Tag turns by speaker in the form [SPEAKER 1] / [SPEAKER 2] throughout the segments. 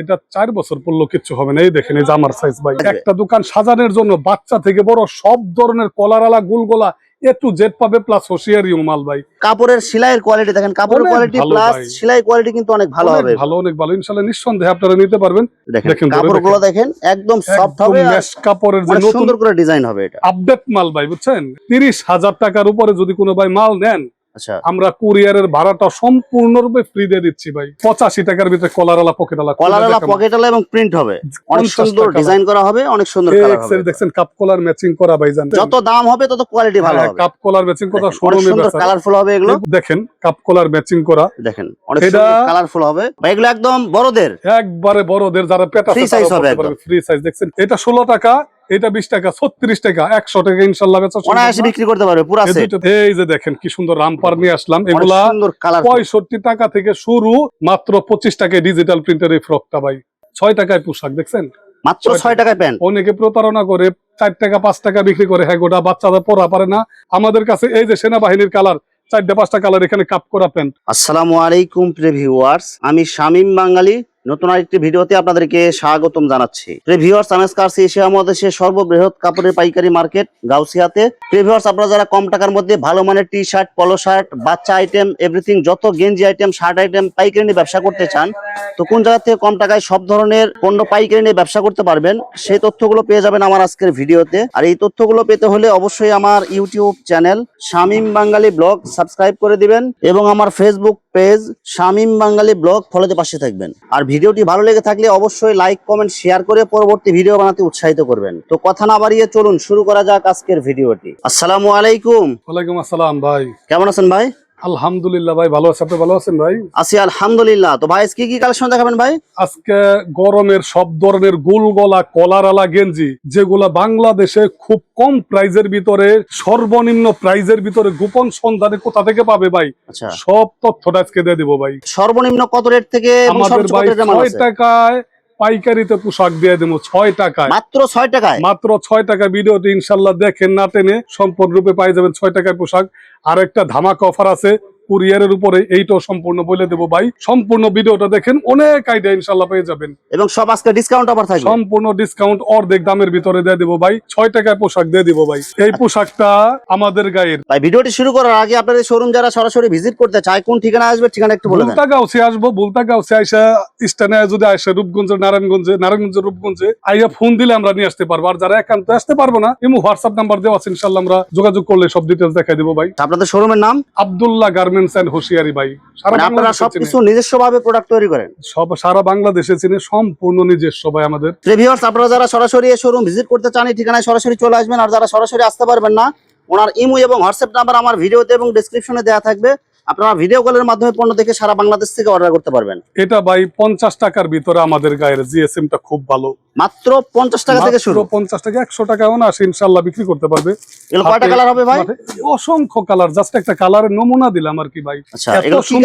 [SPEAKER 1] এটা চার বছর পড়ল কিচ্ছু হবে না। এই দেখেন এই জামার সাইজ ভাই। একটা দোকান সাজানোর জন্য বাচ্চা থেকে বড় সব ধরনের কলারালা গুলগোলা এ টু জেড পাবে প্লাস হোশিয়ারি মাল ভাই।
[SPEAKER 2] কাপড়ের সেলাইয়ের কোয়ালিটি দেখেন কাপড়ের কোয়ালিটি প্লাস সেলাই কোয়ালিটি কিন্তু অনেক ভালো হবে।
[SPEAKER 1] ভালো অনেক ভালো। ইনশাল্লাহ নিঃসন্দেহে আপনারা নিতে পারবেন।
[SPEAKER 2] দেখেন কাপড়গুলো দেখেন। একদম সফট হবে
[SPEAKER 1] mesh কাপড়ের যে নতুন
[SPEAKER 2] সুন্দর করে ডিজাইন হবে এটা।
[SPEAKER 1] আপডেট মাল ভাই বুঝছেন? তিরিশ হাজার টাকার উপরে যদি কোনো ভাই মাল নেন
[SPEAKER 2] আচ্ছা
[SPEAKER 1] আমরা কুরিয়ারের ভাড়াটা সম্পূর্ণরূপে ফ্রি দিয়ে দিচ্ছি ভাই। পঁচাশি টাকার ভিতরে কলারালা পকেটালা
[SPEAKER 2] কলারওয়ালা পকেটালা এবং প্রিন্ট হবে। অনেক সুন্দর ডিজাইন করা হবে অনেক সুন্দর কালার হবে।
[SPEAKER 1] দেখছেন কাপ কলার ম্যাচিং করা ভাই জানেন?
[SPEAKER 2] যত দাম হবে তত কোয়ালিটি ভালো হবে।
[SPEAKER 1] কাপ কলার ম্যাচিং করা শোরুমে
[SPEAKER 2] সুন্দর কালারফুল হবে এগুলো।
[SPEAKER 1] দেখেন কাপ কলার ম্যাচিং করা।
[SPEAKER 2] দেখেন অনেক সুন্দর কালারফুল হবে। ভাই এগুলো একদম বড়দের।
[SPEAKER 1] একবারে বড়দের যারা পেটা
[SPEAKER 2] Free size হবে
[SPEAKER 1] ফ্রি সাইজ দেখছেন? এটা ষোলো টাকা এটা বিশ টাকা ছত্রিশ টাকা একশো টাকা ইনশাল্লাহ বেচা সম্ভব
[SPEAKER 2] অনায়াসে
[SPEAKER 1] না।
[SPEAKER 2] বিক্রি করতে পারবে পুরা
[SPEAKER 1] এই যে দেখেন কি সুন্দর রামপার নিয়ে আসলাম। এগুলা পঁয়ষট্টি টাকা থেকে শুরু মাত্র পঁচিশ টাকায় ডিজিটাল প্রিন্টার এই ফ্রকটা ভাই। ছয় টাকায় পোশাক দেখছেন?
[SPEAKER 2] মাত্র
[SPEAKER 1] ছয়
[SPEAKER 2] টাকায় প্যান্ট।
[SPEAKER 1] অনেকে প্রতারণা করে চার টাকা পাঁচ টাকা বিক্রি করে। হ্যাঁ গোটা বাচ্চারা পরা পারে না। আমাদের কাছে এই যে সেনাবাহিনীর কালার চারটা পাঁচটা কালার এখানে কাপ করা প্যান্ট
[SPEAKER 2] আসসালামু আলাইকুম প্রিভিউয়ার্স আমি শামীম বাঙালি নতুন আরেকটি ভিডিওতে আপনাদেরকে স্বাগতম জানাচ্ছি। প্রিভিউয়ার্স কার্স এশিয়া মহাদেশের সর্ববৃহৎ কাপড়ের পাইকারি মার্কেট গাউসিয়াতে। প্রিভিউয়ার্স আপনারা যারা কম টাকার মধ্যে ভালো মানের টি শার্ট পলো শার্ট বাচ্চা আইটেম এভরিথিং যত গেঞ্জি আইটেম শার্ট আইটেম পাইকারি নিয়ে ব্যবসা করতে চান তো কোন জায়গা থেকে কম টাকায় সব ধরনের পণ্য পাইকারি নিয়ে ব্যবসা করতে পারবেন, সেই তথ্যগুলো পেয়ে যাবেন আমার আজকের ভিডিওতে। আর এই তথ্যগুলো পেতে হলে অবশ্যই আমার YouTube channel Shamim Bangali vlog subscribe করে দিবেন এবং আমার Facebook page Shamim Bangali vlog ফলোতে পাশে থাকবেন। আর ভিডিওটি ভালো লেগে থাকলে অবশ্যই লাইক কমেন্ট শেয়ার করে পরবর্তী ভিডিও বানাতে উৎসাহিত করবেন। তো কথা না বাড়িয়ে চলুন শুরু করা যাক আজকের ভিডিওটি। আসসালামু আলাইকুম।
[SPEAKER 1] ওয়ালাইকুম আসসালাম ভাই।
[SPEAKER 2] কেমন আছেন ভাই?
[SPEAKER 1] আলহামদুলিল্লাহ ভাই ভালো আছে? আপনি ভালো আছেন ভাই?
[SPEAKER 2] আছি আলহামদুলিল্লাহ। তো ভাই কি কি কালেকশন দেখাবেন ভাই?
[SPEAKER 1] আজকে গরমের সব ধরনের গোল গলা কলারালা গেঞ্জি যেগুলা বাংলাদেশে খুব কম প্রাইজের ভিতরে সর্বনিম্ন প্রাইজের ভিতরে গোপন সন্ধানে কোথা থেকে পাবে ভাই?
[SPEAKER 2] আচ্ছা।
[SPEAKER 1] সব তথ্যটা আজকে দিয়ে দিব ভাই।
[SPEAKER 2] সর্বনিম্ন কত রেট থেকে
[SPEAKER 1] আমাদের ভাই ছয় টাকায় পাইকারিতে পোশাক দিয়ে দেবো ছয় টাকায়।
[SPEAKER 2] মাত্র ছয় টাকায়?
[SPEAKER 1] মাত্র ছয় টাকা ভিডিওটি ইনশাল্লাহ দেখেন না টেনে সম্পূর্ণ রূপে পাই যাবেন ছয় টাকায় পোশাক। আর একটা ধামাকা অফার আছে কুরিয়ারের উপরে এইটাও সম্পূর্ণ বলে দেবো ভাই। সম্পূর্ণ ভিডিওটা দেখেন অনেক আইডিয়া ইনশাল্লাহ পেয়ে যাবেন।
[SPEAKER 2] এবং সব আজকে ডিসকাউন্ট অফার থাকবে?
[SPEAKER 1] সম্পূর্ণ ডিসকাউন্ট অর্ধেক দামের ভিতরে দিয়ে দেবো ভাই। ছয় টাকায় পোশাক দিয়ে দিব ভাই। এই পোশাকটা আমাদের গায়ের।
[SPEAKER 2] ভাই ভিডিওটি শুরু করার আগে আপনাদের শোরুম যারা সরাসরি ভিজিট করতে চায় কোন ঠিকানা আসবে ঠিকানা একটু বলে
[SPEAKER 1] বুলতা গাউসে আসব বুলতা গাউসে আইসা স্টানে যদি আসে রূপগঞ্জে নারায়ণগঞ্জে নারায়ণগঞ্জে রূপগঞ্জে আইয়া ফোন দিলে আমরা নিয়ে আসতে পারব। আর যারা একান্ত আসতে পারব না এমন হোয়াটসঅ্যাপ নাম্বার দেওয়া আছে ইনশাল্লাহ আমরা যোগাযোগ করলে সব ডিটেলস দেখাই দেবো ভাই।
[SPEAKER 2] আপনাদের শোরুমের নাম?
[SPEAKER 1] আব্দুল্লাহ গার্মেন্টস এন্ড হুশিয়ারি ভাই সারা
[SPEAKER 2] মানে আপনারা সবকিছু নিজস্ব ভাবে প্রোডাক্ট তৈরি করেন?
[SPEAKER 1] সব সারা বাংলাদেশে চিনে সম্পূর্ণ নিজস্ব ভাই আমাদের।
[SPEAKER 2] আপনারা যারা সরাসরি এই শোরুম ভিজিট করতে চান এই ঠিকানায় সরাসরি চলে আসবেন। আর যারা সরাসরি আসতে পারবেন না ওনার ইমো এবং হোয়াটসঅ্যাপ নাম্বার আমার ভিডিওতে এবং ডেসক্রিপশনে দেওয়া থাকবে। আপনারা ভিডিও কলের মাধ্যমে পণ্য দেখে সারা বাংলাদেশ থেকে অর্ডার করতে পারবেন।
[SPEAKER 1] এটা ভাই পঞ্চাশ টাকার ভিতরে আমাদের গায়ের জিএসএম টা খুব ভালো।
[SPEAKER 2] মাত্র পঞ্চাশ টাকা থেকে শুরু।
[SPEAKER 1] পঞ্চাশ টাকা একশো টাকাও না আসে ইনশাল্লাহ বিক্রি করতে পারবে।
[SPEAKER 2] কয়টা কালার হবে ভাই?
[SPEAKER 1] অসংখ্য কালার জাস্ট একটা কালারের নমুনা দিলাম আর কি ভাই।
[SPEAKER 2] আচ্ছা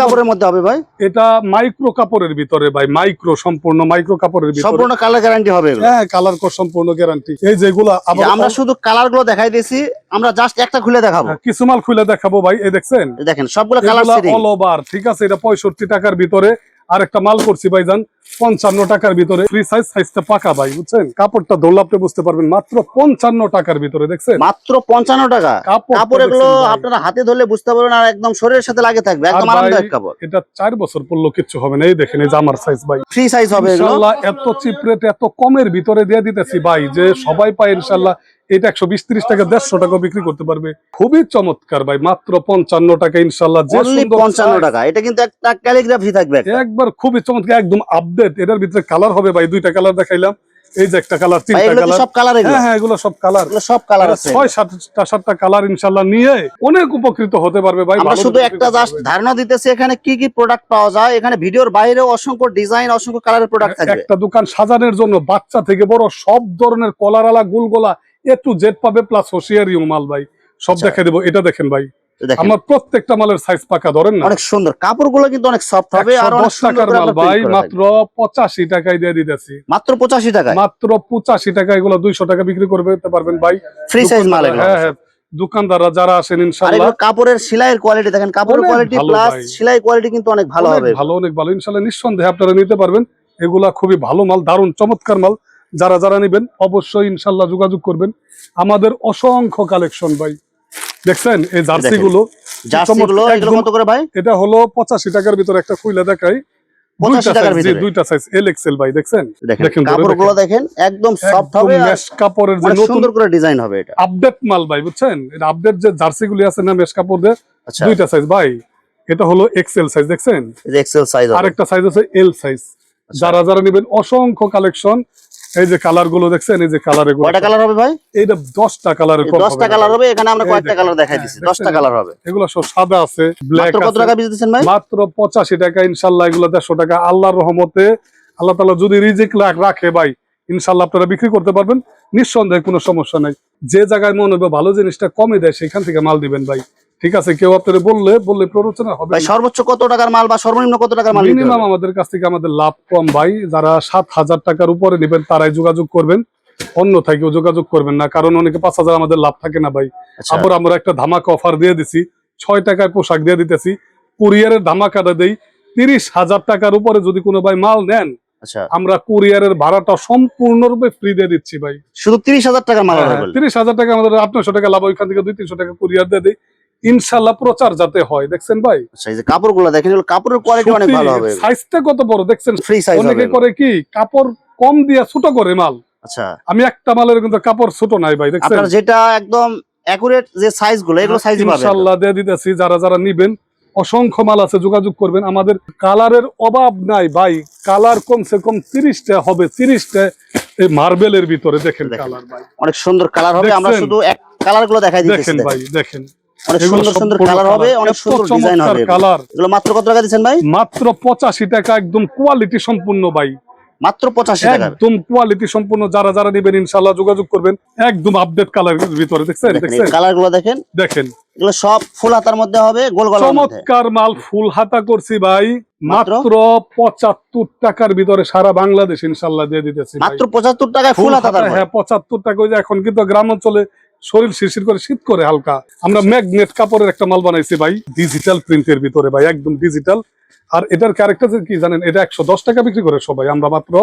[SPEAKER 2] কাপড়ের মধ্যে হবে ভাই?
[SPEAKER 1] এটা মাইক্রো কাপড়ের ভিতরে ভাই মাইক্রো সম্পূর্ণ মাইক্রো কাপড়ের ভিতরে।
[SPEAKER 2] সম্পূর্ণ কালার গ্যারান্টি হবে
[SPEAKER 1] হ্যাঁ কালার কো সম্পূর্ণ গ্যারান্টি এই যেগুলা
[SPEAKER 2] আমরা শুধু কালারগুলো দেখাই দিয়েছি আমরা জাস্ট একটা খুলে দেখাবো।
[SPEAKER 1] হ্যাঁ, কিছু মাল খুলে দেখাবো ভাই এই দেখছেন?
[SPEAKER 2] দেখেন সবগুলো কালার
[SPEAKER 1] অল ওভার ঠিক আছে এটা পঁয়ষট্টি টাকার ভিতরে। আর একটা মাল করছি ভাই যান পঞ্চান্ন টাকার ভিতরে। ফ্রি সাইজ সাইজটা পাকা ভাই বুঝছেন? কাপড়টা ধরলে আপনি বুঝতে পারবেন মাত্র পঞ্চান্ন টাকার ভিতরে দেখছেন?
[SPEAKER 2] মাত্র পঞ্চান্ন টাকা।
[SPEAKER 1] কাপড়
[SPEAKER 2] এগুলো আপনারা হাতে ধরলে বুঝতে পারবেন আর একদম শরীরের সাথে লাগে থাকবে একদম আরামদায়ক কাপড়।
[SPEAKER 1] এটা চার বছর পড়ল কিচ্ছু হবে না এই দেখেন এই জামার সাইজ ভাই।
[SPEAKER 2] ফ্রি সাইজ হবে এগুলো।
[SPEAKER 1] এত চিপ রেট এত কমের ভিতরে দিয়ে দিতেছি ভাই যে সবাই পায় ইনশাল্লাহ। এটা একশো বিশ ত্রিশ টাকা দেড়শো টাকা বিক্রি করতে পারবে। খুবই চমৎকার ভাই মাত্র পঞ্চান্ন টাকা ইনশাল্লাহ যে
[SPEAKER 2] পঞ্চান্ন টাকা। এটা কিন্তু একটা ক্যালিগ্রাফি থাকবে
[SPEAKER 1] একবার খুবই চমৎকার একদম আপডেট এটার ভিতরে কালার হবে ভাই দুইটা কালার দেখাইলাম। এই যে একটা কালার তিনটা কালার
[SPEAKER 2] সব কালার
[SPEAKER 1] হ্যাঁ হ্যাঁ এগুলো সব কালার
[SPEAKER 2] সব কালার আছে।
[SPEAKER 1] ছয় সাতটা সাতটা কালার ইনশাল্লাহ নিয়ে অনেক উপকৃত হতে পারবে ভাই
[SPEAKER 2] আমরা শুধু একটা জাস্ট ধারণা দিতেছি এখানে কি কি প্রোডাক্ট পাওয়া যায়। এখানে ভিডিওর বাইরেও অসংখ্য ডিজাইন অসংখ্য কালারের প্রোডাক্ট থাকবে।
[SPEAKER 1] একটা দোকান সাজানোর জন্য বাচ্চা থেকে বড় সব ধরনের কলারালা গুলগোলা এ টু জেড পাবে প্লাস মাল ভাই। সব
[SPEAKER 2] আচ্ছা।
[SPEAKER 1] দেখে দেবো। এটা দেখেন ভাই। আমার প্রত্যেকটা মালের সাইজ পাকা ধরেন না?
[SPEAKER 2] অনেক সুন্দর। কাপড়গুলো কিন্তু অনেক সফট হবে আর অনেক
[SPEAKER 1] দশ টাকার
[SPEAKER 2] করে
[SPEAKER 1] মাল ভাই মাত্র পঁচাশি টাকায় দিয়ে দিতেছি।
[SPEAKER 2] মাত্র টাকায়?
[SPEAKER 1] মাত্র এগুলো দুইশো টাকা বিক্রি করবে পারবেন ভাই।
[SPEAKER 2] ফ্রি সাইজ মাল
[SPEAKER 1] হ্যাঁ হ্যাঁ। দোকানদাররা যারা আসেন
[SPEAKER 2] আর
[SPEAKER 1] ইনশাল্লাহ।
[SPEAKER 2] কাপড়ের সেলাইয়ের কোয়ালিটি দেখেন। কাপড়ের কোয়ালিটি প্লাস সেলাই কোয়ালিটি কিন্তু অনেক ভালো হবে।
[SPEAKER 1] ভালো অনেক ভালো। ইনশাল্লাহ নিঃসন্দেহে আপনারা নিতে পারবেন। এগুলা খুবই ভালো মাল দারুণ চমৎকার মাল। যারা যারা নেবেন অবশ্যই ইনশাল্লাহ যোগাযোগ করবেন। আমাদের অসংখ্য কালেকশন ভাই। দেখছেন? এই জার্সি গুলো এটা হলো পঁচাশি টাকার ভিতরে একটা খুইলা দেখাই।
[SPEAKER 2] 85 টাকার
[SPEAKER 1] জি,
[SPEAKER 2] ভিতরে?
[SPEAKER 1] দুইটা সাইজ এল এক্সেল ভাই দেখছেন?
[SPEAKER 2] দেখেন
[SPEAKER 1] দেখেন, ধরে
[SPEAKER 2] কাপড়গুলো
[SPEAKER 1] দেখেন।
[SPEAKER 2] দেখেন একদম সফট হবে
[SPEAKER 1] মেশ কাপড়ের যে নতুন
[SPEAKER 2] সুন্দর করে ডিজাইন হবে এটা।
[SPEAKER 1] আপডেট মাল ভাই বুঝছেন? এটা আপডেট যে জার্সি গুলি আছে না মেশ কাপড় দিয়ে
[SPEAKER 2] আচ্ছা।
[SPEAKER 1] দুইটা সাইজ ভাই। এটা হলো এক্সেল সাইজ দেখছেন?
[SPEAKER 2] এক্সেল সাইজ
[SPEAKER 1] আরেকটা সাইজ আছে এল সাইজ। যারা যারা নেবেন অসংখ্য কালেকশন এই যে কালারগুলো দেখছেন এই যে কালার এগুলো
[SPEAKER 2] কয়টা কালার হবে ভাই?
[SPEAKER 1] এইটা দশটা কালার
[SPEAKER 2] দশটা কালার হবে এখানে আমরা কয়েকটা কালার দেখাই
[SPEAKER 1] হ্যাঁ,
[SPEAKER 2] দিচ্ছি দশটা কালার হবে।
[SPEAKER 1] এগুলো সব সাদা আছে ব্ল্যাক
[SPEAKER 2] কত টাকা বেচে দিচ্ছেন ভাই?
[SPEAKER 1] মাত্র পঁচাশি টাকা ইনশাল্লাহ এগুলো দেড়শো টাকা। আল্লাহর রহমতে আল্লাহ তালা যদি রিজিক রাখে ভাই ইনশাল্লাহ আপনারা বিক্রি করতে পারবেন। নিঃসন্দেহে কোনো সমস্যা নাই। যে জায়গায় মনে হবে ভালো জিনিসটা কমে দেয় সেখান থেকে মাল দিবেন ভাই। ঠিক আছে কেউ আপনারা বললে বললে প্ররোচনা হবে।
[SPEAKER 2] সর্বোচ্চ কত টাকার মাল বা সর্বনিম্ন কত টাকার মাল
[SPEAKER 1] মিনিমাম আমাদের কাছ থেকে আমাদের লাভ কম ভাই। যারা সাত হাজার টাকার উপরে নেবেন তারাই যোগাযোগ করবেন। অন্য কেউ যোগাযোগ করবেন না কারণ অনেকে পাঁচ হাজার আমাদের লাভ থাকে না ভাই।
[SPEAKER 2] আচ্ছা।
[SPEAKER 1] আবার আমরা একটা ধামাকা অফার দিয়ে দিছি ছয় টাকায় পোশাক দিয়ে দিতেছি। কুরিয়ারের ধামাকাটা দেই তিরিশ হাজার টাকার উপরে যদি কোনো ভাই মাল নেন
[SPEAKER 2] আচ্ছা।
[SPEAKER 1] আমরা কুরিয়ারের ভাড়াটা সম্পূর্ণরূপে ফ্রি দিয়ে দিচ্ছি ভাই।
[SPEAKER 2] শুধু তিরিশ হাজার টাকা মাল হবে
[SPEAKER 1] তিরিশ হাজার টাকা আমাদের আটশো টাকা লাভ ওইখান থেকে দুই তিনশো টাকা কুরিয়ার দিয়ে দিই। ইনশাল্লাহ প্রচার যাতে হয় দেখছেন ভাই?
[SPEAKER 2] আচ্ছা যে কাপড়গুলো দেখেন কাপড়ের কোয়ালিটি অনেক ভালো হবে।
[SPEAKER 1] সাইজটা কত বড় দেখছেন?
[SPEAKER 2] ফ্রি সাইজ
[SPEAKER 1] অনেকে করে কি কাপড় কম দিয়া ছোট করে মাল।
[SPEAKER 2] আচ্ছা।
[SPEAKER 1] আমি একটা মালের কিন্তু কাপড় ছোট নাই ভাই দেখছেন?
[SPEAKER 2] আপনার যেটা একদম অ্যাকুরেট যে সাইজগুলো এগুলো সাইজই পাবেন।
[SPEAKER 1] ইনশাল্লাহ দিয়ে দিতেছি যারা যারা নিবেন অসংখ্য মাল আছে যোগাযোগ করবেন। আমাদের কালারের অভাব নাই ভাই কালার কমসে কম তিরিশটা হবে তিরিশটা এই মার্বেলের ভিতরে দেখেন। কালার ভাই।
[SPEAKER 2] অনেক সুন্দর কালার হবে আমরা? শুধু এক কালারগুলো দেখাই দিতেছি
[SPEAKER 1] দেখেন। ভাই দেখেন।
[SPEAKER 2] অনেক সুন্দর সুন্দর কালার হবে অনেক সুন্দর ডিজাইন
[SPEAKER 1] চমৎকার
[SPEAKER 2] হবে
[SPEAKER 1] কালার
[SPEAKER 2] এগুলো মাত্র কত টাকা দিচ্ছেন ভাই?
[SPEAKER 1] মাত্র পঁচাশি টাকা একদম কোয়ালিটি সম্পূর্ণ ভাই।
[SPEAKER 2] মাত্র পঁচাশি টাকা।
[SPEAKER 1] একদম কোয়ালিটি সম্পূর্ণ যারা যারা নেবেন ইনশাল্লাহ যোগাযোগ করবেন একদম আপডেট কালারের ভিতরে দেখছেন দেখছেন?
[SPEAKER 2] কালারগুলো দেখেন।
[SPEAKER 1] দেখেন।
[SPEAKER 2] এগুলো সব ফুল হাতার মধ্যে হবে গোল
[SPEAKER 1] চমৎকার মাল ফুল হাতা করছি ভাই।
[SPEAKER 2] মাত্র?
[SPEAKER 1] মাত্র পঁচাত্তর টাকার ভিতরে সারা বাংলাদেশ ইনশাল্লাহ দিয়ে দিতেছি
[SPEAKER 2] মাত্র পঁচাত্তর টাকায় ফুল হাতা
[SPEAKER 1] হ্যাঁ পঁচাত্তর টাকা ওই যে এখন কিন্তু গ্রাম অঞ্চলে শরীর শিরশির করে শীত করে হালকা। আমরা ম্যাগনেট কাপড়ের একটা মাল বানাইছি ভাই ডিজিটাল প্রিন্টের ভিতরে ভাই একদম ডিজিটাল আর এটার ক্যারেক্টার কি জানেন এটা একশো দশ টাকা বিক্রি করে সবাই আমরা মাত্র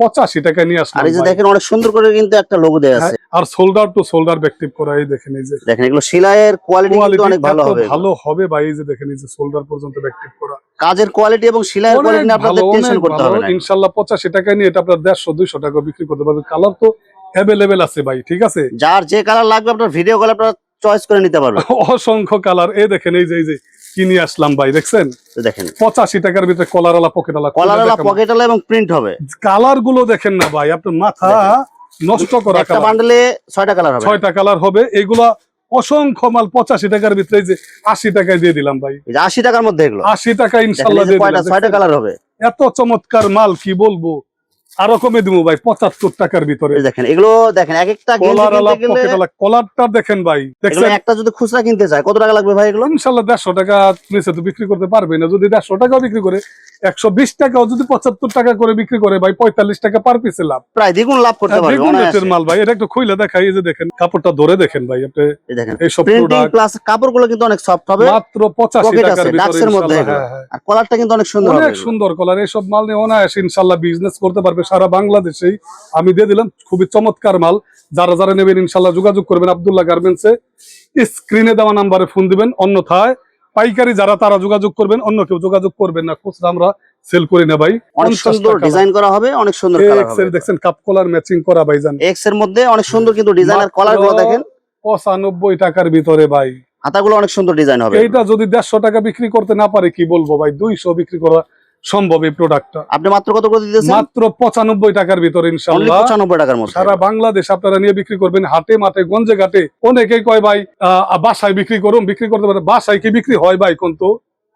[SPEAKER 1] পঁচাশি টাকায় নিয়ে আসলাম
[SPEAKER 2] আর এই যে দেখেন অনেক সুন্দর করে কিন্তু একটা লোগো আছে
[SPEAKER 1] হ্যাঁ, আর সোল্ডার টু সোল্ডার ব্যাকটিভ করা এই দেখেন এই যে।
[SPEAKER 2] দেখেন এগুলো সেলাইয়ের কোয়ালিটি কিন্তু অনেক ভালো হবে।
[SPEAKER 1] ভালো হবে ভাই এই যে দেখেন এই যে সোল্ডার পর্যন্ত ব্যাকটিভ করা।
[SPEAKER 2] কাজের কোয়ালিটি এবং সেলাইয়ের কোয়ালিটি আপনাদের টেনশন করতে হবে না।
[SPEAKER 1] ইনশাল্লাহ পঁচাশি টাকায় নিয়ে এটা আপনার দেড়শো দুইশো টাকা বিক্রি করতে পারবে। কালার তো অ্যাভেলেবেল আছে ভাই ঠিক আছে?
[SPEAKER 2] যার যে কালার লাগবে আপনার ভিডিও কল আপনার চয়েস করে নিতে পারবেন।
[SPEAKER 1] অসংখ্য কালার এই দেখেন এই যে এই যে কিনে আসলাম ভাই দেখছেন?
[SPEAKER 2] দেখেন।
[SPEAKER 1] পঁচাশি টাকার ভিতরে কলার আলা পকেট আলা
[SPEAKER 2] কলার পকেট এবং প্রিন্ট হবে।
[SPEAKER 1] কালারগুলো দেখেন না ভাই আপনার মাথা নষ্ট করা
[SPEAKER 2] একটা
[SPEAKER 1] কালার
[SPEAKER 2] বান্ডেলে ছয়টা কালার হবে।
[SPEAKER 1] ছয়টা কালার হবে। এগুলা অসংখ্য মাল পঁচাশি টাকার ভিতরে এই যে আশি টাকায় দিয়ে দিলাম ভাই।
[SPEAKER 2] আশি টাকার মধ্যে এগুলো।
[SPEAKER 1] আশি টাকা ইনশাল্লাহ
[SPEAKER 2] ছয়টা? কালার হবে।
[SPEAKER 1] এত চমৎকার মাল কি বলব? আরও কমে দিব ভাই পঁচাত্তর টাকার ভিতরে।
[SPEAKER 2] দেখেন এগুলো দেখেন এক একটা
[SPEAKER 1] কলারটা দেখেন ভাই
[SPEAKER 2] একটা যদি খুচরা কিনতে চায় কত টাকা লাগবে ভাই এগুলো?
[SPEAKER 1] ইনশাল্লাহ দেড়শো টাকা নিচে তো বিক্রি করতে পারবে না। যদি দেড়শো টাকা বিক্রি করে একশো বিশ টাকাও যদি পঁচাত্তর টাকা করে বিক্রি করে ভাই পঁয়তাল্লিশ টাকা পার পিসে লাভ।
[SPEAKER 2] প্রায় দ্বিগুণ লাভ করতে পারবে
[SPEAKER 1] দ্বিগুণ রেটের মাল ভাই এটা একটু খুইলে দেখাই যে দেখেন কাপড়টা ধরে দেখেন ভাই আপনি
[SPEAKER 2] এই দেখেন
[SPEAKER 1] প্রোডাক্ট
[SPEAKER 2] প্লাস কাপড়গুলো কিন্তু অনেক সফট হবে
[SPEAKER 1] মাত্র পঁচাশি
[SPEAKER 2] Pocket
[SPEAKER 1] টাকার ভিতরে
[SPEAKER 2] মধ্যে।
[SPEAKER 1] হ্যাঁ, হ্যাঁ।
[SPEAKER 2] আর কলারটা কিন্তু অনেক সুন্দর
[SPEAKER 1] অনেক সুন্দর কলার এইসব মাল নিয়ে অনায়াসে ইনশাল্লাহ বিজনেস করতে পারবে সারা বাংলাদেশেই। আমি দিয়ে দিলাম খুবই চমৎকার মাল। যারা যারা নেবেন ইনশাল্লাহ যোগাযোগ করবেন আবদুল্লাহ গার্মেন্টসে স্ক্রিনে দেওয়া নাম্বারে ফোন দিবেন অন্যথায় পাইকারি যারা তারা যোগাযোগ করবেন অন্য কেউ যোগাযোগ করবেন না। খুচরা আমরা সেল করি না ভাই।
[SPEAKER 2] অনেক সুন্দর ডিজাইন করা হবে অনেক সুন্দর কালার হবে।
[SPEAKER 1] দেখছেন কাপ কলার ম্যাচিং করা ভাইজান।
[SPEAKER 2] এক্সের মধ্যে অনেক সুন্দর কিন্তু ডিজাইন আর কলারগুলো দেখেন।
[SPEAKER 1] পঁচানব্বই টাকার ভিতরে ভাই।
[SPEAKER 2] হাতাগুলো অনেক সুন্দর ডিজাইন হবে।
[SPEAKER 1] এইটা যদি দেড়শো টাকা বিক্রি করতে না পারে কি বলব ভাই? দুইশো বিক্রি করা সম্ভব এই প্রোডাক্টটা
[SPEAKER 2] আপনি মাত্র কত করে দিতেছেন?
[SPEAKER 1] মাত্র পঁচানব্বই টাকার ভিতরে ইনশাল্লাহ।
[SPEAKER 2] পঁচানব্বই টাকার মধ্যে।
[SPEAKER 1] সারা বাংলাদেশ আপনারা নিয়ে বিক্রি করবেন হাটে মাঠে গঞ্জে ঘাটে। অনেকেই কয় ভাই বাসায় বিক্রি করুন বিক্রি করতে পারে। বাসায় কি বিক্রি হয় ভাই কোন তো?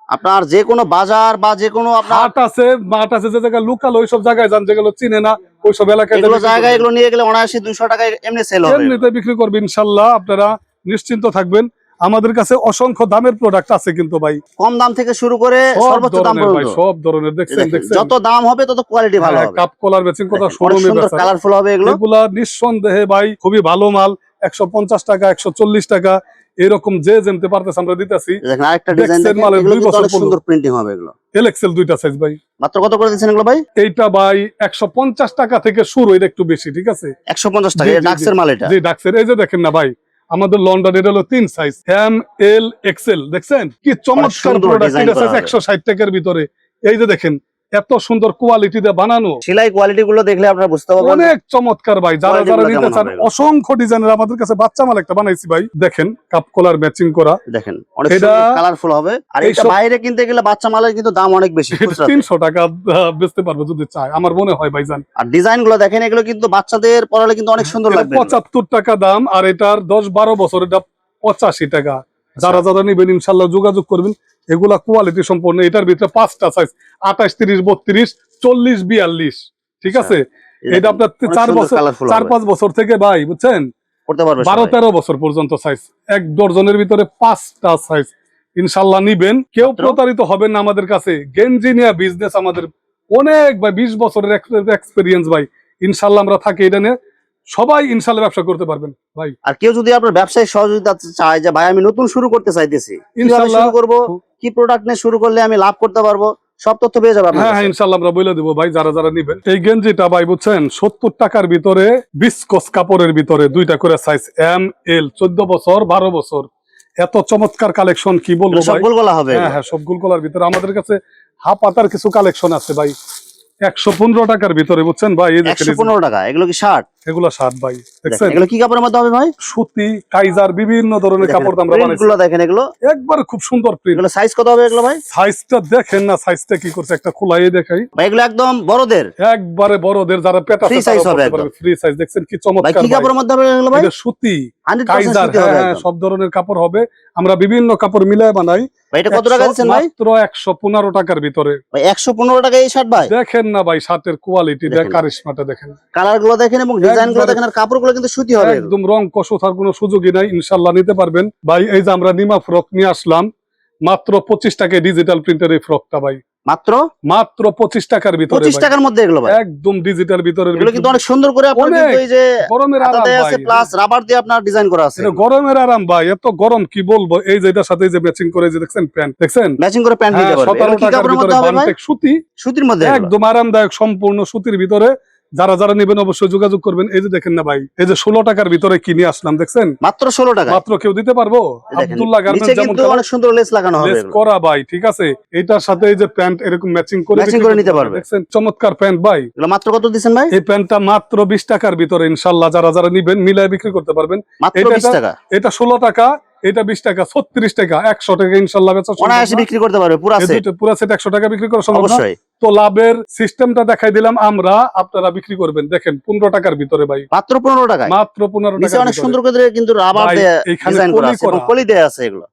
[SPEAKER 2] আপনার যে কোনো বাজার বা যে কোনো আপনার
[SPEAKER 1] হাট আছে মাঠ আছে যে জায়গায় লোকাল ওইসব জায়গায় যান যেগুলো চিনে না ওইসব এলাকায়
[SPEAKER 2] এগুলো জায়গায় এগুলো নিয়ে গেলে অনায়াসি দুইশো টাকায় এমনি সেল হবে।
[SPEAKER 1] এমনিতে বিক্রি করবে ইনশাল্লাহ আপনারা নিশ্চিন্ত থাকবেন। আমাদের কাছে অসংখ্য দামের প্রোডাক্ট আছে কিন্তু ভাই।
[SPEAKER 2] কম দাম থেকে শুরু করে সর্বোচ্চ দাম পর্যন্ত।
[SPEAKER 1] সব ধরনের। দেখছেন দেখছেন?
[SPEAKER 2] যত দাম হবে তত কোয়ালিটি ভালো
[SPEAKER 1] হ্যাঁ,
[SPEAKER 2] হবে।
[SPEAKER 1] কাপ কলার বেচিং কথা শোরুমে
[SPEAKER 2] সুন্দর কালারফুল হবে এগুলো।
[SPEAKER 1] এগুলা নিঃসন্দেহে ভাই খুবই ভালো মাল একশো পঞ্চাশ টাকা একশো চল্লিশ টাকা এরকম যে যেমতে পারতেছে আমরা দিতেছি।
[SPEAKER 2] দেখেন আরেকটা ডিজাইন দেখেন
[SPEAKER 1] মালের দুই বছর
[SPEAKER 2] সুন্দর প্রিন্টিং হবে এগুলো।
[SPEAKER 1] এলএক্সেল দুইটা সাইজ ভাই।
[SPEAKER 2] মাত্র কত করে দিচ্ছেন এগুলো ভাই?
[SPEAKER 1] এইটা ভাই একশো পঞ্চাশ টাকা থেকে শুরু এটা একটু বেশি ঠিক আছে?
[SPEAKER 2] একশো পঞ্চাশ টাকা এটা ডাক্সের মাল এটা।
[SPEAKER 1] জি ডাক্সের এই যে দেখেন না ভাই আমাদের লন্ডন এটা হলো তিন সাইজ এম এল এক্সেল দেখছেন? কি চমৎকার প্রোডাক্ট এটা সাইজ একশো ষাট টাকার ভিতরে। এই যে দেখেন এত সুন্দর কোয়ালিটি দিয়ে বানানো।
[SPEAKER 2] সেলাই কোয়ালিটি গুলো দেখলে আপনারা বুঝতে পারবেন।
[SPEAKER 1] অনেক চমৎকার ভাই যারা যারা নিতে চান অসংখ্য ডিজাইনের আমাদের কাছে বাচ্চা মাল একটা বানাইছি ভাই। দেখেন কাপ কলার ম্যাচিং করা।
[SPEAKER 2] দেখেন অনেক কালারফুল হবে। আর এটা বাইরে কিনতে গেলে বাচ্চা মালের কিন্তু দাম অনেক বেশি খুচরাতে।
[SPEAKER 1] তিনশো টাকা আহ, বেচতে পারব যদি চায়। আমার মনে হয় ভাইজান
[SPEAKER 2] আর ডিজাইনগুলো দেখেন এগুলো কিন্তু বাচ্চাদের পরালে কিন্তু অনেক সুন্দর লাগবে। এগুলো।
[SPEAKER 1] পঁচাত্তর টাকা দাম আর এটার দশ বারো বছর এটা পঁচাশি টাকা। যারা যারা নিবেন ইনশাল্লাহ যোগাযোগ করবেন। এগুলা কোয়ালিটি সম্পূর্ণ এটার ভিতরে পাঁচটা সাইজ আঠাশ তিরিশ বত্রিশ চল্লিশ বিয়াল্লিশ। ঠিক
[SPEAKER 2] আচ্ছা,
[SPEAKER 1] আছে? এটা আপনার চার বছর চার পাঁচ বছর থেকে ভাই বুঝছেন? বারো তেরো বছর পর্যন্ত সাইজ এক ডজনের ভিতরে পাঁচটা সাইজ ইনশাল্লাহ নিবেন। কেউ প্রতারিত হবেন না আমাদের কাছে। গেঞ্জি নিয়ে বিজনেস আমাদের অনেক ভাই বিশ বছরের এক্সপিরিয়েন্স ভাই। ইনশাল্লাহ আমরা থাকি এটা নিয়ে। সবাই ইনশাল্লাহ ব্যবসা করতে পারবেন ভাই।
[SPEAKER 2] আর কেউ যদি আপনার ব্যবসায় সহযোগিতা চায় যে ভাই আমি নতুন শুরু করতে চাইতেছি
[SPEAKER 1] ইনশাল্লাহ।
[SPEAKER 2] শুরু করব? কি প্রোডাক্ট নিয়ে শুরু করলে আমি লাভ করতে পারব? সব তথ্য পেয়ে যাবে
[SPEAKER 1] হ্যাঁ হ্যাঁ ইনশাল্লাহ আমরা বলে দেবো ভাই যারা যারা নিবেন। এই গেঞ্জিটা ভাই বুঝছেন সত্তর টাকার ভিতরে বিস্কস কাপড়ের ভিতরে দুইটা করে সাইজ এম এল চোদ্দ বছর বারো বছর। এত চমৎকার কালেকশন কি বলব ভাই?
[SPEAKER 2] গোলগোলা হবে।
[SPEAKER 1] হ্যাঁ হ্যাঁ সব গুলকলার ভিতরে। আমাদের কাছে হাফ পাতার কিছু কালেকশন আছে ভাই। একশো পনেরো টাকার ভিতরে বুঝছেন ভাই এই দেখেন
[SPEAKER 2] পনেরো টাকা এগুলো কি শার্ট
[SPEAKER 1] এগুলো শার্ট ভাই। দেখছেন?
[SPEAKER 2] এগুলো কি কাপড়ের মধ্যে হবে ভাই?
[SPEAKER 1] সুতি কাইজার বিভিন্ন ধরনের কাপড় আমরা বানাইছি।
[SPEAKER 2] গুলো দেখেন এগুলো।
[SPEAKER 1] একবার খুব সুন্দর প্রিন্ট
[SPEAKER 2] এগুলো সাইজ কত হবে এগুলো ভাই?
[SPEAKER 1] সাইজটা দেখেন না সাইজটা কি করছে একটা খোলাই দেখাই।
[SPEAKER 2] ভাই এগুলো একদম বড়দের।
[SPEAKER 1] একবারে বড়দের যারা পেট
[SPEAKER 2] Free size হবে একদম।
[SPEAKER 1] ফ্রি সাইজ দেখছেন কি
[SPEAKER 2] ভাই কি কাপড়ের মধ্যে হবে এগুলো ভাই?
[SPEAKER 1] এটা সুতি কাইজার হ্যাঁ হ্যাঁ, সব ধরনের কাপড় হবে। আমরা বিভিন্ন কাপড় মিলায় বানাই।
[SPEAKER 2] ভাই এটা কত টাকা
[SPEAKER 1] একশো-
[SPEAKER 2] দিচ্ছেন ভাই?
[SPEAKER 1] মাত্র একশো পনেরো টাকার ভিতরে।
[SPEAKER 2] ভাই একশো পনেরো টাকা এই শার্ট ভাই?
[SPEAKER 1] দেখেন না ভাই শার্টের কোয়ালিটি দেখ। কারিশমাটা দেখেন।
[SPEAKER 2] কালারগুলো দেখেন এবং
[SPEAKER 1] ডিজাইনগুলো
[SPEAKER 2] দেখেন আর কাপড় কিন্তু সুতি হবে।
[SPEAKER 1] একদম রং কষোথার কোনো সুযোগই নাই ইনশাল্লাহ নিতে পারবেন। ভাই এই যে আমরা নিমা ফ্রক নিয়ে আসলাম মাত্র পঁচিশ টাকায় ডিজিটাল প্রিন্টের এই ফ্রকটা ভাই।
[SPEAKER 2] মাত্র?
[SPEAKER 1] মাত্র পঁচিশ টাকার ভিতরে
[SPEAKER 2] পঁচিশ
[SPEAKER 1] ভাই।
[SPEAKER 2] টাকার মধ্যে এগুলো ভাই।
[SPEAKER 1] একদম ডিজিটাল ভিতরের
[SPEAKER 2] এগুলো কিন্তু অনেক সুন্দর করে আপনার কিন্তু এই যে
[SPEAKER 1] গরমের আরাম
[SPEAKER 2] আছে
[SPEAKER 1] ভাই।
[SPEAKER 2] প্লাস রাবার দিয়ে আপনার ডিজাইন করা আছে।
[SPEAKER 1] এটা গরমের আরাম ভাই এত গরম কি বলব? এই যে এটার সাথে যে ম্যাচিং করে যে দেখছেন প্যান্ট দেখছেন?
[SPEAKER 2] ম্যাচিং করে প্যান্ট নিতে পারবে।
[SPEAKER 1] টাকার ভিতরে বান্টেক সুতি।
[SPEAKER 2] সুতির মধ্যে
[SPEAKER 1] একদম আরামদায়ক সম্পূর্ণ সুতির ভিতরে। যারা যারা নেবেন অবশ্যই যোগাযোগ করবেন। এই যে দেখেন না ভাই এই যে ষোলো টাকার ভিতরে কিনে আসলাম দেখছেন?
[SPEAKER 2] মাত্র ষোলো টাকা
[SPEAKER 1] মাত্র কেউ দিতে পারব? আব্দুল্লাহ গার্মেন্টস যেমন
[SPEAKER 2] অনেক সুন্দর লেস লাগানো হবে।
[SPEAKER 1] লেস করা ভাই ঠিক আছে? এটার সাথে এই যে প্যান্ট এরকম ম্যাচিং করে বিক্রি
[SPEAKER 2] করে নিতে পারবে।
[SPEAKER 1] দেখছেন? চমৎকার প্যান্ট ভাই।
[SPEAKER 2] মাত্র কত দিচ্ছেন ভাই?
[SPEAKER 1] এই প্যান্টটা মাত্র বিশ টাকার ভিতরে ইনশাল্লাহ যারা যারা নিবেন মিলায় বিক্রি করতে পারবেন।
[SPEAKER 2] মাত্র
[SPEAKER 1] এটা-
[SPEAKER 2] বিশ টাকা।
[SPEAKER 1] এটা ষোলো টাকা এটা বিশ টাকা ছত্রিশ টাকা একশো টাকা ইনশাল্লাহ বেচা
[SPEAKER 2] বিক্রি করতে পারবে পুরো সেট
[SPEAKER 1] পুরো সেট একশো টাকা বিক্রি করা সম্ভব
[SPEAKER 2] অবশ্যই।
[SPEAKER 1] তো লাভের সিস্টেমটা দেখাই দিলাম আমরা আপনারা বিক্রি করবেন। দেখেন পনেরো টাকার ভিতরে ভাই।
[SPEAKER 2] মাত্র পনেরো টাকায়?
[SPEAKER 1] মাত্র পনেরো টাকা
[SPEAKER 2] অনেক সুন্দর করে কিন্তু রাবার
[SPEAKER 1] এইখানে
[SPEAKER 2] দেয়া আছে এগুলো।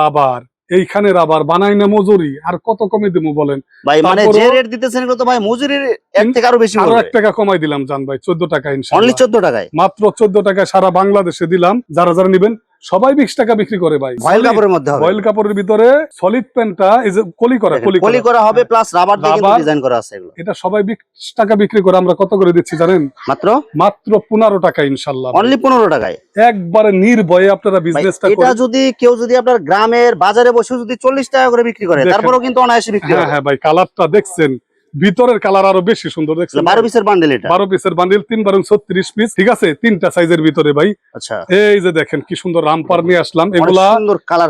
[SPEAKER 1] রাবার এইখানে রাবার বানাই না মজুরি। আর কত কমে দেবো বলেন?
[SPEAKER 2] ভাই মানে যে রেট দিতেছেন তো ভাই মজুরির এক থেকে আরও বেশি
[SPEAKER 1] আরও এক টাকা কমাই দিলাম জান ভাই চোদ্দ টাকা
[SPEAKER 2] অনলি চোদ্দ টাকায়?
[SPEAKER 1] মাত্র চোদ্দ টাকায় সারা বাংলাদেশে দিলাম। যারা যারা নিবেন সবাই বিশ টাকা বিক্রি করে ভাই।
[SPEAKER 2] ভয়েল কাপড়ের মধ্যে
[SPEAKER 1] বয়েল কাপড়ের ভিতরে সলিড প্যান্টটা এই যে কলি করা কলি
[SPEAKER 2] কলি
[SPEAKER 1] করা।
[SPEAKER 2] হবে প্লাস রাবার দিয়ে কিন্তু ডিজাইন করা আছে এগুলো।
[SPEAKER 1] এটা সবাই বিশ টাকা বিক্রি করে আমরা কত করে দিচ্ছি জানেন?
[SPEAKER 2] মাত্র?
[SPEAKER 1] মাত্র পনেরো টাকা ইনশাআল্লাহ।
[SPEAKER 2] অনলি পনেরো টাকায়?
[SPEAKER 1] একবারে নির্ভয়ে আপনারা বিজনেসটা
[SPEAKER 2] এটা যদি কেউ যদি আপনার গ্রামের বাজারে বসে যদি চল্লিশ টাকা করে বিক্রি করে। তারপরেও কিন্তু অনায়াসে বিক্রি
[SPEAKER 1] হ্যাঁ
[SPEAKER 2] হবে।
[SPEAKER 1] হ্যাঁ ভাই কালারটা দেখছেন। ভিতরের কালার আরও বেশি সুন্দর দেখছেন
[SPEAKER 2] বারো পিসের বান্ডেল এটা?
[SPEAKER 1] বারো পিসের বান্ডেল তিন বারো ছত্রিশ পিস ঠিক আছে? তিনটা সাইজের ভিতরে ভাই।
[SPEAKER 2] আচ্ছা।
[SPEAKER 1] এই যে দেখেন কি সুন্দর রামপার নিয়ে আসলাম। এগুলা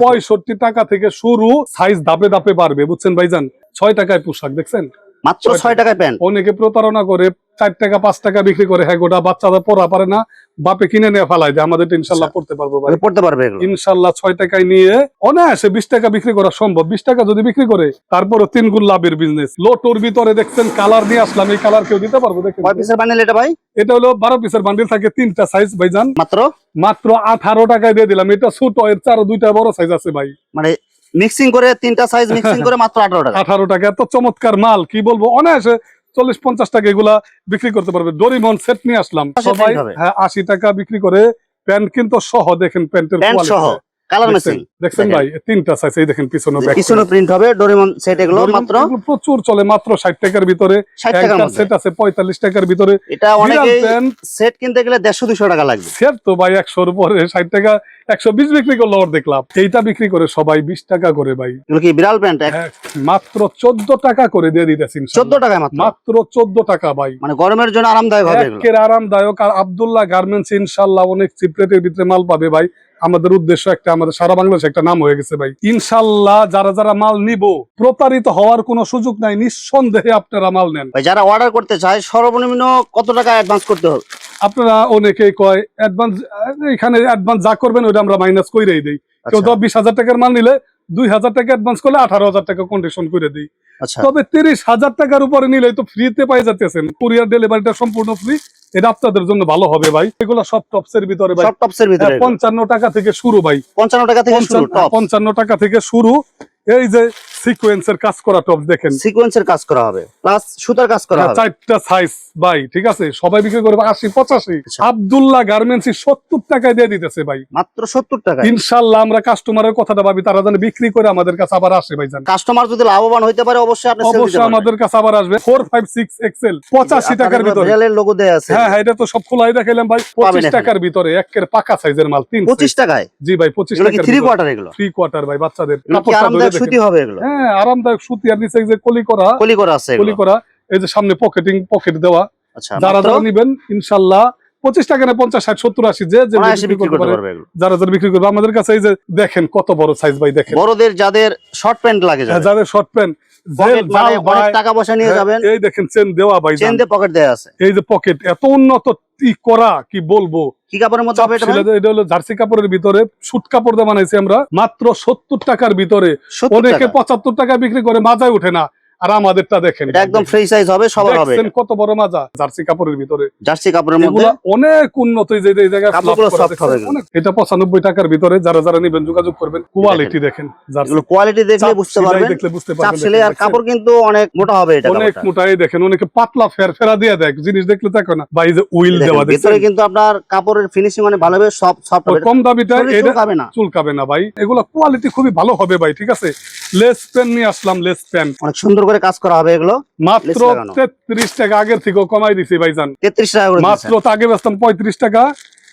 [SPEAKER 1] পঁয়ষট্টি টাকা থেকে শুরু সাইজ দাপে দাপে বাড়বে বুঝছেন ভাইজান? ছয় টাকায় পোশাক দেখছেন?
[SPEAKER 2] মাত্র
[SPEAKER 1] ছয়
[SPEAKER 2] টাকায় প্যান্ট।
[SPEAKER 1] অনেকে প্রতারণা করে চার টাকা পাঁচ টাকা বিক্রি করে হ্যাঁ গোটা বাচ্চারা পড়া পারে না বাপে কিনে নিয়ে ফেলায় যে আমাদের ইনশাল্লাহ
[SPEAKER 2] আচ্ছা।
[SPEAKER 1] পড়তে পারব
[SPEAKER 2] পড়তে পারবে
[SPEAKER 1] ইনশাল্লাহ ছয় টাকায় নিয়ে অনায়াসে বিশ টাকা বিক্রি করা সম্ভব। বিশ টাকা যদি বিক্রি করে তারপরে তিন গুণ লাভের বিজনেস লোটোর ভিতরে দেখছেন কালার নিয়ে আসলাম এই কালার কেউ দিতে পারব দেখেন।
[SPEAKER 2] পিসের বান্ডেল এটা ভাই?
[SPEAKER 1] এটা হলো বারো পিসের বান্ডিল থাকে তিনটা সাইজ ভাইজান।
[SPEAKER 2] মাত্র?
[SPEAKER 1] মাত্র আঠারো টাকায় দিয়ে দিলাম। এটা ছোট এর চারো দুইটা বড় সাইজ আছে ভাই।
[SPEAKER 2] মানে মিক্সিং করে তিনটা সাইজ মিক্সিং করে মাত্র আঠারো টাকা।
[SPEAKER 1] আঠারো টাকা এত চমৎকার মাল কি বলব? অনায়াসে চল্লিশ পঞ্চাশ টাকা এগুলা বিক্রি করতে পারবে। ডরিমন সেট নিয়ে আসলাম। সবাই হ্যাঁ আশি টাকা বিক্রি করে প্যান্ট কিন্তু সহ দেখেন প্যান্টের
[SPEAKER 2] প্যান্ট
[SPEAKER 1] কোয়ালিটি
[SPEAKER 2] কালার
[SPEAKER 1] দেখছেন? দেখছেন ভাই তিনটা সাইজ এই দেখেন পিছনে
[SPEAKER 2] পিছনে প্রিন্ট হবে ডোরেমন সেট এগুলো
[SPEAKER 1] এগুলো
[SPEAKER 2] মাত্র
[SPEAKER 1] প্রচুর চলে মাত্র ষাট টাকার ভিতরে।
[SPEAKER 2] ষাট টাকার মধ্যে।
[SPEAKER 1] সেট আছে পঁয়তাল্লিশ টাকার ভিতরে।
[SPEAKER 2] এটা অনেকে সেট কিনতে গেলে দেড়শো দুশো টাকা লাগবে।
[SPEAKER 1] সেট তো ভাই একশোর উপরে ষাট টাকা একশো বিশ বিক্রি করল ওর দেখলাম। এইটা বিক্রি করে সবাই বিশ টাকা করে ভাই।
[SPEAKER 2] এগুলো কি বিড়াল প্যান্ট?
[SPEAKER 1] হ্যাঁ, মাত্র চোদ্দ টাকা করে দিয়ে দিতেছি
[SPEAKER 2] চোদ্দ টাকায় মাত্র?
[SPEAKER 1] মাত্র চোদ্দ টাকা ভাই।
[SPEAKER 2] মানে গরমের জন্য আরামদায়ক হবে এগুলো।
[SPEAKER 1] আরামদায়ক আর আবদুল্লাহ গার্মেন্টস ইনশাল্লাহ অনেক চিপ রেটের ভিতরে মাল পাবে ভাই। আমাদের উদ্দেশ্য একটা আমাদের সারা বাংলাদেশ একটা নাম হয়ে গেছে ভাই। ইনশাল্লাহ যারা যারা মাল নিব প্রতারিত হওয়ার কোনো সুযোগ নাই নিঃসন্দেহে আপনারা মাল নেন।
[SPEAKER 2] ভাই যারা অর্ডার করতে চায় সর্বনিম্ন কত টাকা অ্যাডভান্স করতে হবে?
[SPEAKER 1] আপনারা অনেকেই কয় অ্যাডভান্স এখানে অ্যাডভান্স যা করবেন ওইটা আমরা মাইনাস করে দিই। কেউ
[SPEAKER 2] আচ্ছা,
[SPEAKER 1] দশ বিশ হাজার টাকার মাল নিলে দুই হাজার টাকা অ্যাডভান্স করলে আঠারো হাজার টাকা কন্ডিশন করে দিই।
[SPEAKER 2] আচ্ছা।
[SPEAKER 1] তবে তিরিশ হাজার টাকার উপরে নিলে তো ফ্রিতে পাই যাতেছেন কুরিয়ার ডেলিভারিটা সম্পূর্ণ ফ্রি এটা আপনাদের জন্য ভালো হবে ভাই। এগুলো সব টপস এর ভিতরে ভাই।
[SPEAKER 2] টপস এর ভিতরে
[SPEAKER 1] হ্যাঁ, পঞ্চান্ন টাকা থেকে শুরু ভাই।
[SPEAKER 2] পঞ্চান্ন টাকা থেকে শুরু
[SPEAKER 1] পঞ্চান্ন
[SPEAKER 2] টপ
[SPEAKER 1] পঞ্চান্ন টাকা থেকে শুরু। এই যে সিকোয়েন্সের কাজ করা টপস দেখেন।
[SPEAKER 2] সিকোয়েন্সের কাজ করা হবে প্লাস সুতার কাজ করা
[SPEAKER 1] হ্যাঁ,
[SPEAKER 2] হবে।
[SPEAKER 1] চারটা সাইজ ভাই ঠিক আছে? সবাই বিক্রি করবে আশি পঁচাশি।
[SPEAKER 2] আচ্ছা।
[SPEAKER 1] আবদুল্লাহ গার্মেন্টস সত্তর টাকায় দিয়ে দিতেছে ভাই।
[SPEAKER 2] মাত্র সত্তর টাকা
[SPEAKER 1] ইনশাল্লাহ আমরা কাস্টমারের কথাটা ভাবি তারা যেন বিক্রি করে আমাদের কাছে আবার আসে ভাই জান।
[SPEAKER 2] কাস্টমার যদি লাভবান হইতে পারে অবশ্যই আপনি
[SPEAKER 1] অবশ্যই আমাদের কাছে আবার আসবে ফোর ফাইভ সিক্স এক্সেল পঁচাশি
[SPEAKER 2] আপনার
[SPEAKER 1] টাকার ভিতরে।
[SPEAKER 2] বিড়ালের লোগো দেয়া আছে।
[SPEAKER 1] হ্যাঁ হ্যাঁ এটা তো সব খোলাই দেখাইলাম ভাই। পঁচিশ
[SPEAKER 2] এখানে।
[SPEAKER 1] টাকার ভিতরে একের পাকা সাইজের মাল তিন
[SPEAKER 2] পঁচিশ টাকায়?
[SPEAKER 1] জি ভাই পঁচিশ
[SPEAKER 2] এগুলো কি
[SPEAKER 1] টাকার
[SPEAKER 2] থ্রি কোয়ার্টার এগুলো?
[SPEAKER 1] থ্রি কোয়ার্টার ভাই বাচ্চাদের। কাপড়টা ধরে
[SPEAKER 2] সুতি হবে এগুলো?
[SPEAKER 1] হ্যাঁ আরামদায়ক সুতি আর নিচে এই যে কলি করা
[SPEAKER 2] কলি করা আছে
[SPEAKER 1] কলি করা এই যে সামনে পকেটিং পকেট দেওয়া।
[SPEAKER 2] আচ্ছা
[SPEAKER 1] যারা যারা নিবেন ইনশাল্লাহ পঁচিশ টাকা না পঞ্চাশ ষাট সত্তর আশি যে যারা যারা বিক্রি করবে আমাদের কাছে এই যে দেখেন কত বড় সাইজ ভাই দেখেন।
[SPEAKER 2] বড়দের যাদের শর্ট প্যান্ট লাগে
[SPEAKER 1] হ্যাঁ,
[SPEAKER 2] যাদের।
[SPEAKER 1] শর্ট প্যান্ট
[SPEAKER 2] টাকা পয়সা নিয়ে যাবেন।
[SPEAKER 1] এই দেখেন চেন দেওয়া ভাই
[SPEAKER 2] চেন দিয়ে পকেট দেওয়া আছে।
[SPEAKER 1] এই যে পকেট এত উন্নত কি করা কি বলব?
[SPEAKER 2] কি কাপড়ের মধ্যে হবে এটা
[SPEAKER 1] এটা হলো জার্সি কাপড়ের ভিতরে সুট কাপড় দিয়ে বানাইছি আমরা। মাত্র সত্তর টাকার ভিতরে। অনেকে পঁচাত্তর টাকা বিক্রি করে মাজায় উঠে না। আর আমাদেরটা দেখেন
[SPEAKER 2] একদম ফ্রি সাইজ হবে সবার হবে
[SPEAKER 1] কত বড় মাজা? জার্সি কাপড়ের ভিতরে।
[SPEAKER 2] জার্সি কাপড়ের মধ্যে
[SPEAKER 1] অনেক উন্নত যে
[SPEAKER 2] হবে
[SPEAKER 1] এটা পঁচানব্বই টাকার ভিতরে যারা যারা নিবেন যোগাযোগ করবেন। কোয়ালিটি দেখেন জার্সি।
[SPEAKER 2] কোয়ালিটি দেখলে বুঝতে পারবেন।
[SPEAKER 1] দেখলে বুঝতে
[SPEAKER 2] চাপ
[SPEAKER 1] পারবেন
[SPEAKER 2] সেলাই আর কাপড় কিন্তু অনেক মোটা হবে এটা
[SPEAKER 1] অনেক মোটাই দেখেন অনেকে পাতলা ফের ফেরা দিয়ে দেয়। জিনিস দেখলে দেখো না। যে উইল
[SPEAKER 2] দেখেন,
[SPEAKER 1] দেওয়া
[SPEAKER 2] ভিতরে কিন্তু আপনার কাপড়ের ফিনিশিং মানে ভালো হবে সব সফট হবে
[SPEAKER 1] কম দামিটা এটা
[SPEAKER 2] চুলকাবে না।
[SPEAKER 1] চুলকাবে না ভাই। এগুলো কোয়ালিটি খুবই ভালো হবে ভাই ঠিক আছে? লেস পেন নিয়ে আসলাম লেস পেন
[SPEAKER 2] অনেক সুন্দর করে কাজ করা হবে এগুলো?
[SPEAKER 1] মাত্র
[SPEAKER 2] Lace লাগানো।
[SPEAKER 1] তেত্রিশ টাকা আগের থেকেও কমাই দিছি ভাইজান।
[SPEAKER 2] তেত্রিশ টাকা করে
[SPEAKER 1] মাত্র আগে বেচতাম পঁয়ত্রিশ টাকা।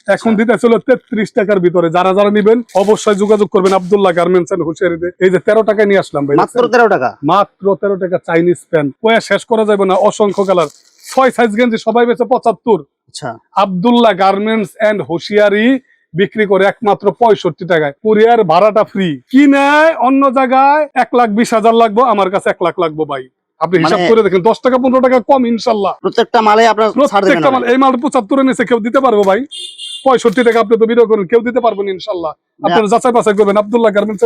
[SPEAKER 1] এখন
[SPEAKER 2] আচ্ছা।
[SPEAKER 1] দিতে ছিল তেত্রিশ টাকার ভিতরে। যারা যারা নিবেন অবশ্যই যোগাযোগ করবেন আব্দুল্লাহ গার্মেন্টস এন্ড হুশিয়ারিতে এই যে তেরো টাকায় নিয়ে আসলাম ভাই
[SPEAKER 2] মাত্র তেরো টাকা?
[SPEAKER 1] মাত্র তেরো টাকা চাইনিজ প্যান কয়ে শেষ করা যাবে না অসংখ্য কালার। ছয় সাইজ গেঞ্জি সবাই বেচে পঁচাত্তর।
[SPEAKER 2] আচ্ছা।
[SPEAKER 1] আব্দুল্লাহ গার্মেন্টস এন্ড হুশিয়ারি বিক্রি করে একমাত্র পঁয়ষট্টি টাকায়। কুরিয়ার ভাড়াটা ফ্রি কি নেয় অন্য জায়গায় এক লাখ বিশ হাজার লাগবো আমার কাছে এক লাখ লাগবো ভাই। আপনি হিসাব
[SPEAKER 2] মানে-
[SPEAKER 1] করে দেখেন দশ টাকা পনেরো টাকা কম ইনশাল্লাহ।
[SPEAKER 2] প্রত্যেকটা মালে আপনার
[SPEAKER 1] প্রত্যেকটা মাল এই মাল নিচে কেউ দিতে পারব ভাই। পঁয়ষট্টি টাকা আপনি তো ভিডিও করেন কেউ দিতে পারবেন ইনশাল্লাহ। আপনারা যাচাই বাছাই করবেন আব্দুল্লাহ গার্মেন্টস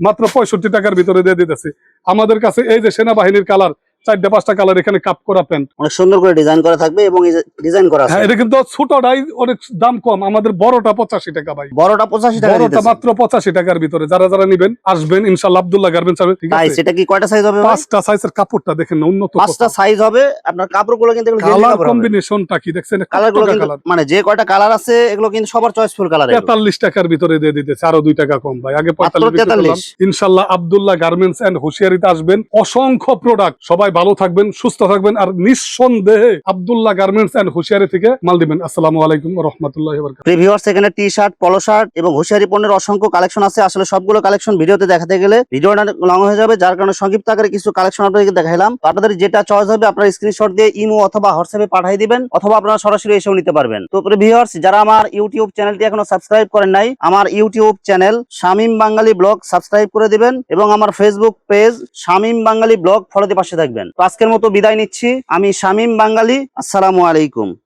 [SPEAKER 1] মাত্র পঁয়ষট্টি টাকার ভিতরে দিয়ে দিতেছে। আমাদের কাছে এই যে সেনাবাহিনীর কালার চারটা পাঁচটা কালার এখানে কাপ করা প্যান্ট
[SPEAKER 2] অনেক সুন্দর করে ডিজাইন করা থাকবে এবং ডিজাইন করা
[SPEAKER 1] হ্যাঁ এটা কিন্তু ছোটটাই অনেক দাম কম। আমাদের বড়টা পঁচাশি টাকা ভাই।
[SPEAKER 2] বড়টা পঁচাশি টাকা
[SPEAKER 1] বড়টা মাত্র পঁচাশি টাকার ভিতরে। যারা যারা নিবেন আসবেন ইনশাল্লাহ আব্দুল্লাহ গার্মেন্টস হবে ঠিক আছে?
[SPEAKER 2] এটা কি কয়টা সাইজ হবে
[SPEAKER 1] পাঁচটা সাইজের কাপড়টা দেখেন উন্নত
[SPEAKER 2] পাঁচটা সাইজ হবে। আপনার কাপড়গুলো কিন্তু
[SPEAKER 1] কালার কম্বিনেশনটা কি দেখছেন?
[SPEAKER 2] কালারগুলো
[SPEAKER 1] কালার
[SPEAKER 2] মানে যে কয়টা কালার আছে এগুলো কিন্তু সবার চয়েসফুল কালার
[SPEAKER 1] তেতাল্লিশ টাকার ভিতরে দিয়ে দিতেছে আরও দুই টাকা কম ভাই। আগে
[SPEAKER 2] মাত্র
[SPEAKER 1] পঁয়তাল্লিশ
[SPEAKER 2] 43
[SPEAKER 1] ইনশাল্লাহ আব্দুল্লাহ গার্মেন্টস এন্ড হুশিয়ারিতে আসবেন। অসংখ্য প্রোডাক্ট সবাই ভালো থাকবেন, সুস্থ থাকবেন, আর নিঃসন্দেহে আবদুল্লাহ গার্মেন্টস এন্ড হুশিয়ারি থেকে মাল দিবেন। আসসালামু আলাইকুম রহমতুল্লাহ
[SPEAKER 2] প্রিভিউয়ার্স এখানে টি শার্ট পলো শার্ট এবং হুশিয়ারি পণ্যের অসংখ্য কালেকশন আছে। আসলে সবগুলো কালেকশন ভিডিওতে দেখাতে গেলে ভিডিও লং হয়ে যাবে, যার কারণে সংক্ষিপ্ত আকারে কিছু কালেকশন আপনাদেরকে দেখাইলাম। আপনাদের যেটা চয়েস হবে, আপনারা স্ক্রিনশট দিয়ে ইমো অথবা হোয়াটসঅ্যাপে পাঠিয়ে দিবেন, অথবা আপনারা সরাসরি এসেও নিতে পারবেন। তো প্রিভিউয়ার্স যারা আমার ইউটিউব চ্যানেলটি এখনও সাবস্ক্রাইব করেন নাই, আমার YouTube channel Shamim Bangali vlog subscribe করে দিবেন এবং আমার Facebook page Shamim Bangali vlog ফলোতে পাশে থাকবেন। আজকের মতো বিদায় নিচ্ছি। আমি শামীম বাঙ্গালি আসসালামু আলাইকুম।